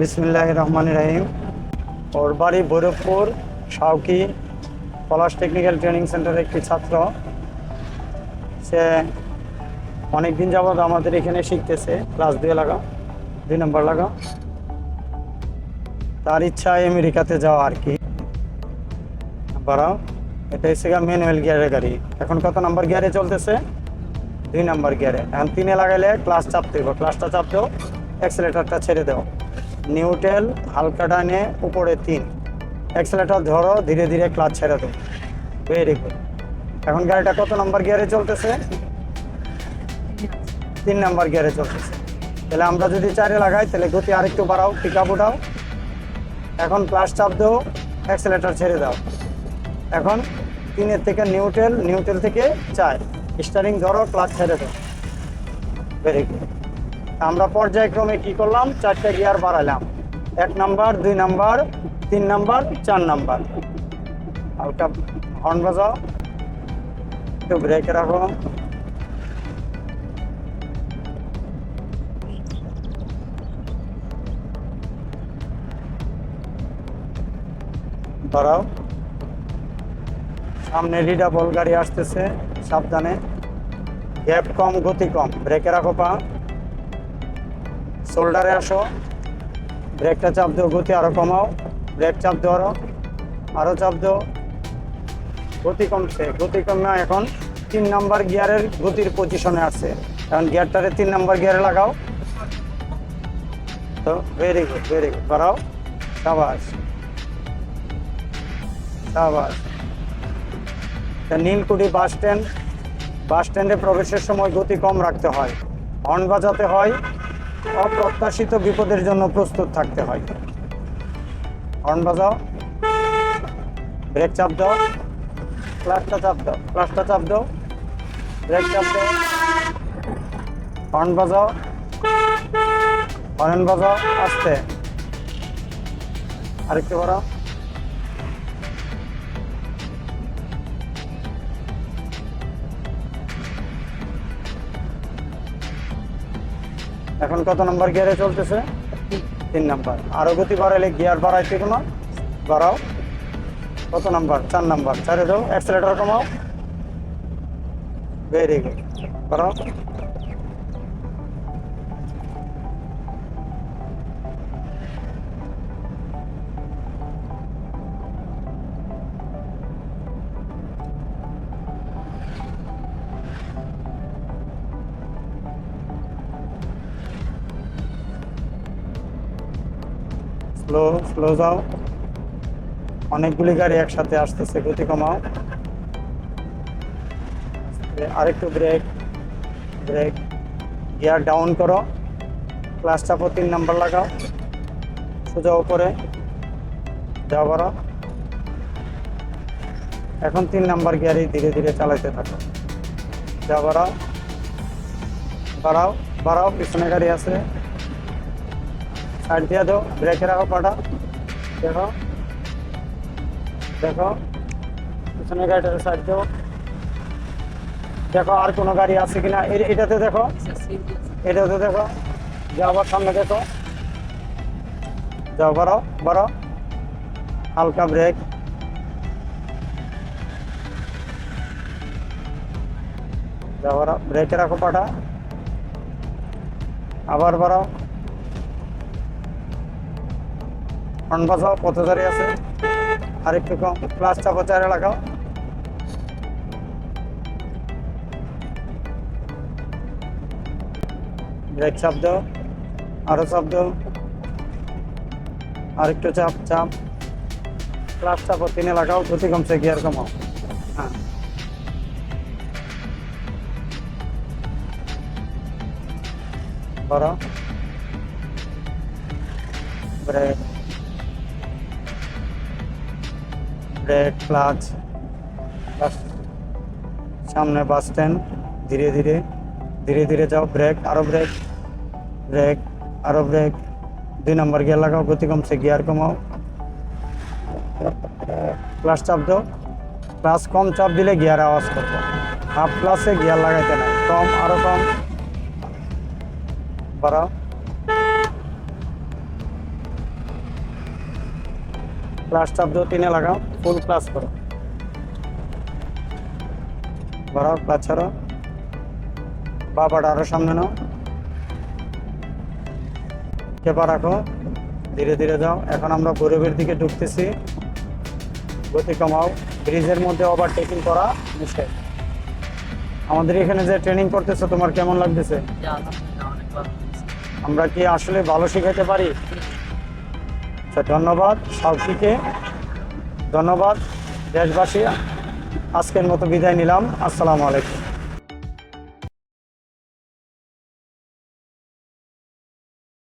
বিসমিল্লাহ রহমান রাহিম। ওর বাড়ি ভৈরবপুর সাউকি পলাশ টেকনিক্যাল ট্রেনিং সেন্টারের একটি ছাত্র। সে অনেক দিন যাবৎ আমাদের এখানে শিখতেছে, ক্লাস দুই লাগা, দুই নম্বর লাগা। তার ইচ্ছা আমেরিকাতে যাওয়া আর কি। বাড়াও এটা হচ্ছে ম্যানুয়াল গিয়ারের গাড়ি। এখন কত নাম্বার গিয়ারে চলতেছে? দুই নাম্বার গিয়ারে। এখন তিনে লাগাইলে ক্লাস চাপতে হবে ক্লাসটা চাপতেও অ্যাক্সেলেটারটা ছেড়ে দাও। নিউটেল হালকা ডানে উপরে তিন। অ্যাক্সেলেটার ধরো, ধীরে ধীরে ক্লাস ছেড়ে দাও। ভেরি গুড এখন গাড়িটা কত নাম্বার গিয়ারে চলতেছে? তিন নাম্বার গিয়ারে চলতেছে। তাহলে আমরা যদি চারে লাগাই, তাহলে গতি আরেকটু বাড়াও পিক আপ উঠাও। এখন ক্লাস চাপ দাও অ্যাক্সেলেটার ছেড়ে দাও। এখন তিনের থেকে নিউটেল নিউটেল থেকে চার। স্টারিং ধরো ক্লাচ ছেড়ে দাও। ভেরি গুড আমরা পর্যায়ক্রমে কি করলাম? চারটে গিয়ার বাড়ালাম। এক নাম্বার, দুই নাম্বার, তিন নাম্বার, চার নাম্বার। হালকা হর্ন বাজাও। একটু ব্রেকে রাখো। বাড়াও। সামনে রিডাবল গাড়ি আসতেছে, সাবধানে। গ্যাপ কম, গতি কম। ব্রেকে রাখো পা। শোল্ডারে আসো। ব্রেকটা চাপ দাও, গতি আরও কমাও। ব্রেক চাপ দাও আরও। আরও চাপ দাও। গতি কমছে, গতি কমে এখন তিন নাম্বার গিয়ারের গতির পজিশনে আছে। এখন গিয়ারটারে তিন নাম্বার গিয়ারে লাগাও। তো ভেরি গুড ভেরি গুড বাড়াও। সাবাস। সাবাস। নীলকুঠি বাস স্ট্যান্ড, বাস স্ট্যান্ডে প্রবেশের সময় গতি কম রাখতে হয়। হর্ন বাজাতে হয়। অপ্রত্যাশিত বিপদের জন্য প্রস্তুত থাকতে হয়। হর্ন বাজাও। ব্রেক চাপ দাও। ক্লাসটা চাপ দাও। ক্লাসটা চাপ দাও। ব্রেক চাপ দাও। হর্ন বাজাও। হর্ন বাজাও। আস্তে। আরেকটু বাড়াও। এখন কত নাম্বার গিয়ারে চলতেছে? তিন নাম্বার। আরও গতি বাড়াইলে গিয়ার বাড়াইতে কোনো বাড়াও। কত নাম্বার? চার নাম্বার। চারে দাও। অ্যাক্সেলেটার কমাও। ভেরি গুড বাড়াও। স্লো স্লো যাও অনেকগুলি গাড়ি একসাথে আসতেছে, গতি কমাও। আরেকটু ব্রেক ব্রেক গিয়ার ডাউন করো। ক্লাস চাপো তিন নাম্বার লাগাও। সোজা উপরে যাও বাড়ো এখন তিন নাম্বার গিয়ারই ধীরে ধীরে চালাইতে থাকো। যা বাড়াও বাড়াও বাড়াও, পিছনে গাড়ি আছে। সাইড দিয়ে দাও ব্রেকে রাখো পাটা দেখো দেখো পিছনে গাড়িটাতে সাইড দাও দেখো আর কোনো গাড়ি আছে কিনা এ- এটাতে দেখো এটাতে দেখো যাও আবার সামনে দেখো যাও বাড়াও বাড়াও হালকা ব্রেক যাও বাড়াও ব্রেকে রাখো পাটা আবার বাড়াও হর্ন বাজাও পথচারী আছে। আর একটু কম, ক্লাস চাপো চারে লাগাও ব্রেক চাপ দাও আরও চাপ দাও আর একটু চাপ চাপ। ক্লাস চাপো তিনে লাগাও গতি কমছে, গিয়ার কমাও। হ্যাঁ। বড়। ব্রেক। ব্রেক ক্লাচ সামনে বাস স্ট্যান্ড ধীরে ধীরে ধীরে ধীরে যাও ব্রেক আরও ব্রেক ব্রেক আরও ব্রেক দুই নম্বর গিয়ার লাগাও গতি কমছে গিয়ার কমাও। ক্লাস চাপ দাও ক্লাস কম চাপ দিলে গিয়ার আওয়াজ করব। হাফ ক্লাসে গিয়ার লাগাইতে নাই, কম, আরও কম। বাড়াও। ক্লাস চাপ দাও তিনে লাগাও ফুল ক্লাস করো। বাড়াও ক্লাস ছাড়ো। বাবাটা আরও সামনে নাও। চেপা রাখো। ধীরে ধীরে যাও। এখন আমরা গরিবের দিকে ঢুকতেছি। গতি কমাও। ব্রিজের মধ্যে ওভারটেকিং করা নিষেধ আমাদের এখানে যে ট্রেনিং করতেছো তোমার কেমন লাগতেছে। আমরা কি আসলে ভালো শেখাতে পারি? ধন্যবাদ সাউথিকে ধন্যবাদ দেশবাসী। আজকের মতো বিদায় নিলাম। আসসালামু আলাইকুম।